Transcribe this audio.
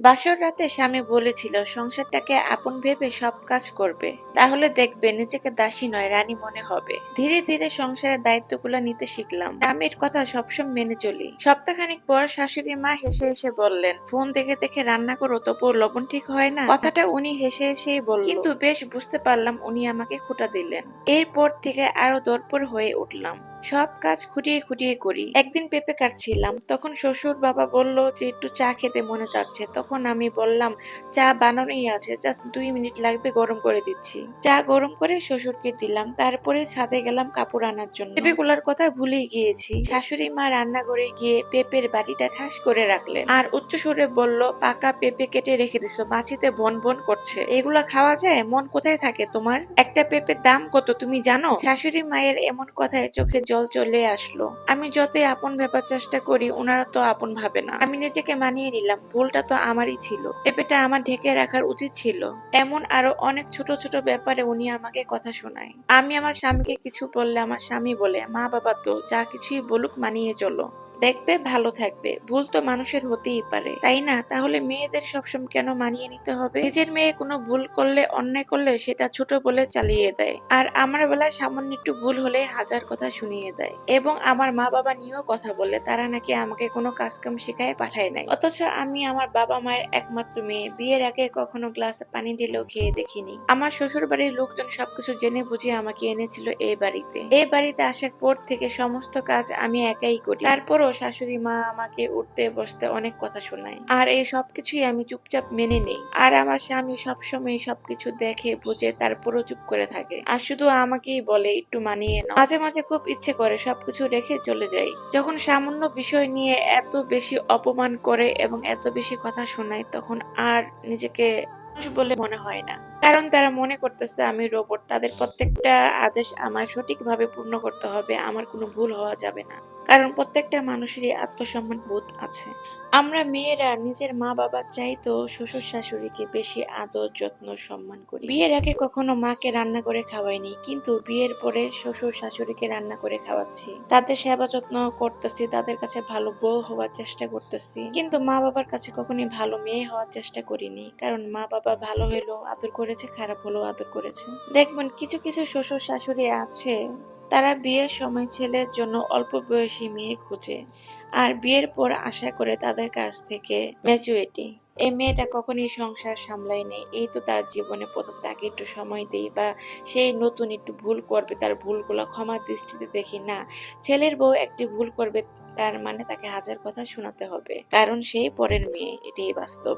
বাসর রাতে স্বামী বলেছিল, সংসারটাকে আপন ভেবে সব কাজ করবে। তাহলে দেখবে নিজেকে দাসী নয়, রানী মনে হবে। ধীরে ধীরে সংসারের দায়িত্বগুলো নিতে শিখলাম। স্বামীর কথা সবসময় মেনে চলি। সপ্তাহখানিক পর শাশুড়ি মা হেসে হেসে বললেন, ফোন দেখে দেখে রান্না করো তবু লবণ ঠিক হয় না? কথাটা উনি হেসে হেসেই বললেন কিন্তু বেশ বুঝতে পারলাম উনি আমাকে খোটা দিলেন। এরপর থেকে আরও দরপর হয়ে উঠলাম। সব কাজ খুঁটিয়ে খুঁটিয়ে করি। একদিন পেঁপে কাটছিলাম। তখন শ্বশুর বাবা বলল যে, একটু চা খেতে মনে চাচ্ছে। তখন আমি বললাম, চা বানানোই আছে, জাস্ট দুই মিনিট লাগবে, গরম করে দিচ্ছি। চা গরম করে শ্বশুরকে দিলাম। তারপরে ছাদে গেলাম কাপড় আনার জন্য। পেঁপেগুলার কথা ভুলেই গিয়েছি। শাশুড়ি মা রান্নাঘরে গিয়ে পেঁপের বাটিটা ঠাস করে রাখলেন। আর উচ্চ সুরে বলল, পাকা পেঁপে কেটে রেখে দিছো, মাছিতে বন বন করছে। এগুলা খাওয়া যায়? মন কোথায় থাকে তোমার? একটা পেঁপের দাম কত, তুমি জানো? শাশুড়ি মায়ের এমন কথায় চোখে জল চলে আসলো। আমি যতই আপন ভেবার চেষ্টা করি ওনারা তো আপন ভাবে না। আমি নিজেকে মানিয়ে নিলাম, ভুলটা তো আমারই ছিল। পেঁপেটা আমার ঢেকে রাখার উচিত ছিল। এমন আরও অনেক ছোট ছোট ব্যাপারে উনি আমাকে কথা শোনায়। আমি আমার স্বামীকে কিছু বললে আমার স্বামী বলে, মা বাবা তো যা কিছুই বলুক মানিয়ে চলো। দেখবে, ভালো থাকবে। ভুল তো মানুষের হতেই পারে, তাই না? তাহলে মেয়েদের সবসময় কেন মানিয়ে নিতে হবে? নিজের মেয়ে কোনো ভুল করলে, অন্যায় করলে সেটা ছোট বলে চালিয়ে দেয়। আর আমার বেলায় সামান্য একটু ভুল হলে হাজার কথা শুনিয়ে দেয়। এবং আমার মা বাবা নিয়েও কথা বলে, তারা নাকি আমাকে কোনো কাজকাম শেখায়, পাঠায় নাই। অথচ আমি আমার বাবা মায়ের একমাত্র মেয়ে। বিয়ের আগে কখনো গ্লাসে পানি ঢেলেও খেয়ে দেখিনি। আমার শ্বশুর বাড়ির লোকজন সবকিছু জেনে বুঝে আমাকে এনেছিল এই বাড়িতে। এই বাড়িতে আসার পর থেকে সমস্ত কাজ আমি একাই করি। তারপরও শাশুড়ি মা আমাকে উঠতে বসতে অনেক কথা শোনায়। আর এই সবকিছুই আমি চুপচাপ মেনে নেই। আর আমার স্বামী সবসময় সবকিছু দেখে, বুঝে, তারপরও চুপ করে থাকে। আর শুধু আমাকেই বলে, একটু মানিয়ে নাও। মাঝে মাঝে খুব ইচ্ছে করে সবকিছু রেখে চলে যাই। যখন সামান্য বিষয় নিয়ে এত বেশি অপমান করে এবং এত বেশি কথা শোনায়, তখন আর নিজেকে বলে মনে হয় না। কারণ তারা মনে করতেছে, আমি রোবট তাদের প্রত্যেকটা আদেশ আমার সঠিকভাবে পূর্ণ করতে হবে। আমার কোনো ভুল হওয়া যাবে না। কারণ প্রত্যেকটা মানুষেরই আত্মসম্মান বোধ আছে। আমরা মেয়েরা নিজের মা বাবা চাইতো শ্বশুর শাশুড়িকে বেশি আদর, যত্ন, সম্মান করি। বিয়ের আগে কখনো মাকে রান্না করে খাওয়াইনি, কিন্তু বিয়ের পরে শ্বশুর শাশুড়িকে রান্না করে খাওয়াচ্ছি। তাদের সেবা যত্ন করতেছি, তাদের কাছে ভালো বউ হওয়ার চেষ্টা করতেছি। কিন্তু মা বাবার কাছে কখনোই ভালো মেয়ে হওয়ার চেষ্টা করিনি, কারণ মা বাবা ভালো হলেও আদর করেছে, খারাপ হলেও আদর করেছে। দেখবেন কিছু কিছু শ্বশুর শাশুড়ি আছে তারা বিয়ের সময় ছেলের জন্য অল্প বয়সী মেয়ে খুঁজে আর বিয়ের পর আশা করে তাদের কাছ থেকে ম্যাচুরিটি এই মেয়েটা কখনই সংসার সামলায় নেই এই তো তার জীবনে প্রথম তাকে একটু সময় দেই বা সেই নতুন একটু ভুল করবে, তার ভুলগুলো ক্ষমা দৃষ্টিতে দেখি। না, ছেলের বউ একটি ভুল করবে, তার মানে তাকে হাজার কথা শোনাতে হবে, কারণ সেই পরের মেয়ে, এটাই বাস্তব।